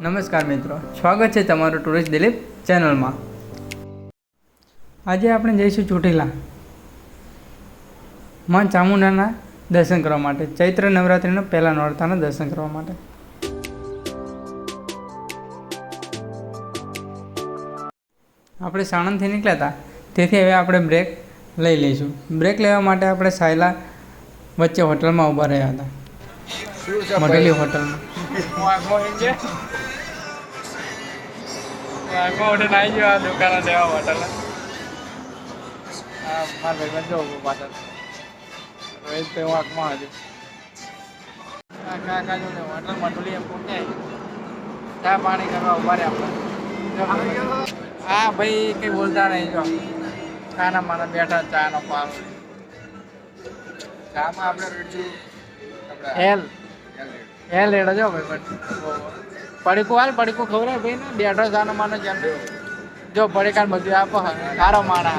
નમસ્કાર મિત્રો સ્વાગત છે તમારું ટુરિસ્ટ દિલીપ ચેનલમાં. આજે આપણે જઈશું ચોટીલા. માં ચામુંડાના દર્શન કરવા માટે ચૈત્ર નવરાત્રિના પહેલા નોરતાના દર્શન કરવા માટે. આપણે સાણંદથી નીકળ્યા હતા તેથી હવે આપણે બ્રેક લઈ લઈશું. બ્રેક લેવા માટે આપણે સાયલા વચ્ચે હોટલમાં ઊભા રહ્યા હતા. મઢેલી હોટલમાં. દુકાન લેવા હોટલ મારા ભાઈ જો પાછળ રોહિત તો વાંકમાં હજુ કાકા જો હોટલ મટુલી એમ પહોંચ્યા ચા પાણી કરવા ઊભા રહ્યા આપણે હા ભાઈ કંઈ બોલતા નહીં જો. ખાના માના બેઠા ચાનો પાવ ચામાં આપણે રેડજું હેલ એલ રેડો જો ભાઈ બટ પડીકું હાલ, પડીકું ખબર ભાઈ ને બેઠો જાનો માનો જેમ જો પડીકાન બધું આપો. સારો માણા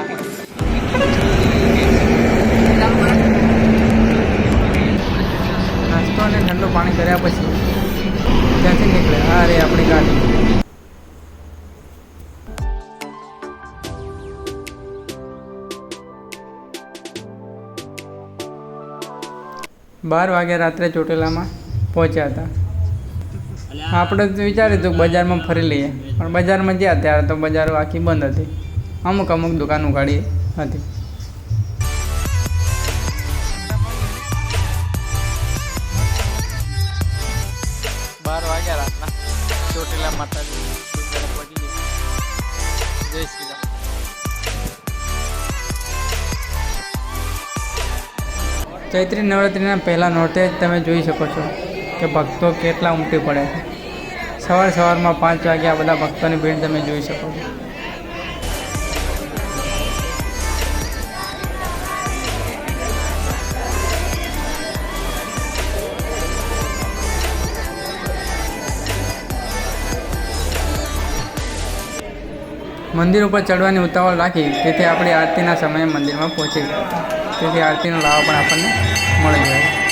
નાસ્તો અને ઠંડુ પાણી કર્યા પછી ત્યાંથી નીકળે. હા, રે, આપણી ગાડી. બાર વાગ્યા રાત્રે ચોટીલામાં પહોંચ્યા હતા. આપણે તો વિચાર્યું હતું બજારમાં ફરી લઈએ. પણ બજારમાં ગયા ત્યારે તો બજારો આખી બંધ હતી. અમુક અમુક દુકાનો ગાડી હતી. બાર વાગ્યા રાતના. ચોટીલા માતાજી પહોંચી ગયા. જય શ્રી રામ. ચૈત્રી નવરાત્રિના પહેલાં નોરતે તમે જોઈ શકો છો. કે ભક્તો કેટલા ઉમટી પડે છે? સવાર સવારમાં પાંચ વાગે આ બધા ભક્તોની ભીડ તમે જોઈ શકો છો. મંદિર ઉપર ચડવાની ઉતાવળ રાખી તેથી આપણી આરતીના સમયે મંદિરમાં પહોંચી ગયા. તેથી આરતીનો લાભ પણ આપણને મળી ગયો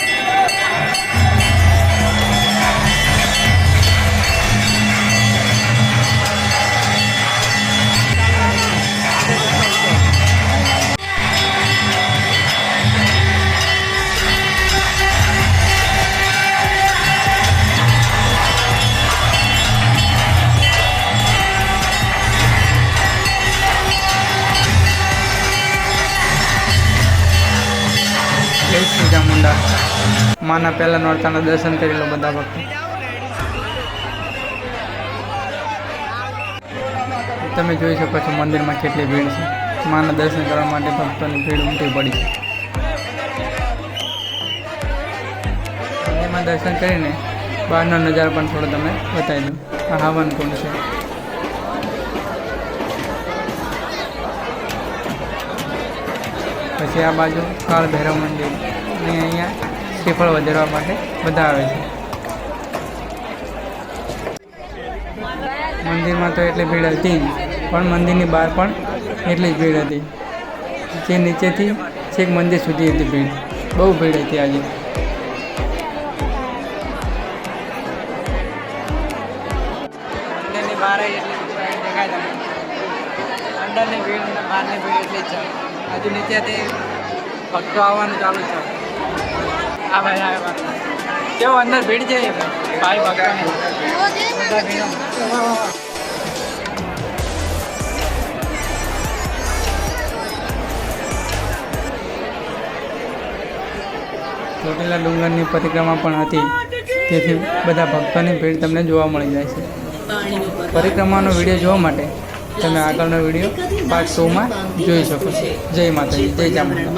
જય શ્રી ચામુંડા માના પહેલા નોરતાના દર્શન કરી લો બધા ભક્તો. તમે જોઈ શકો છો મંદિરમાં કેટલી ભીડ છે. માના દર્શન કરવા માટે ભક્તોની ભીડ ઉમટી પડી છે. મંદિરમાં દર્શન કરીને બહારનો નજારો પણ થોડો તમે બતાવી દઉં. આ હવન કુંડ છે. પછી આ બાજુ કાળ ભૈરવ મંદિર. અને અહીંયા શ્રીફળ વધારવા માટે બધા આવે છે. મંદિરમાં તો એટલી ભીડ હતી પણ મંદિરની બહાર પણ એટલી જ ભીડ હતી. જે નીચેથી છેક મંદિર સુધી હતી ભીડ. બહુ ભીડ હતી આજે. અંદરની ભીડ અને બહારની ભીડ એટલી જ હજુ નીચેથી ભક્તો આવવાનું ચાલુ છે. હા ભાઈ હા ભાઈ કેવો અંદર ભીડ છે? ભાઈ ભક્તોની ચોટીલા ડુંગરની પરિક્રમા પણ હતી. તેથી બધા ભક્તોની ભીડ તમને જોવા મળી જાય છે. પરિક્રમાનો વીડિયો જોવા માટે તમે આગળનો વીડિયો પાર્ટ ટુમાં જોઈ શકો છો. જય માતાજી જય ચામુંડા.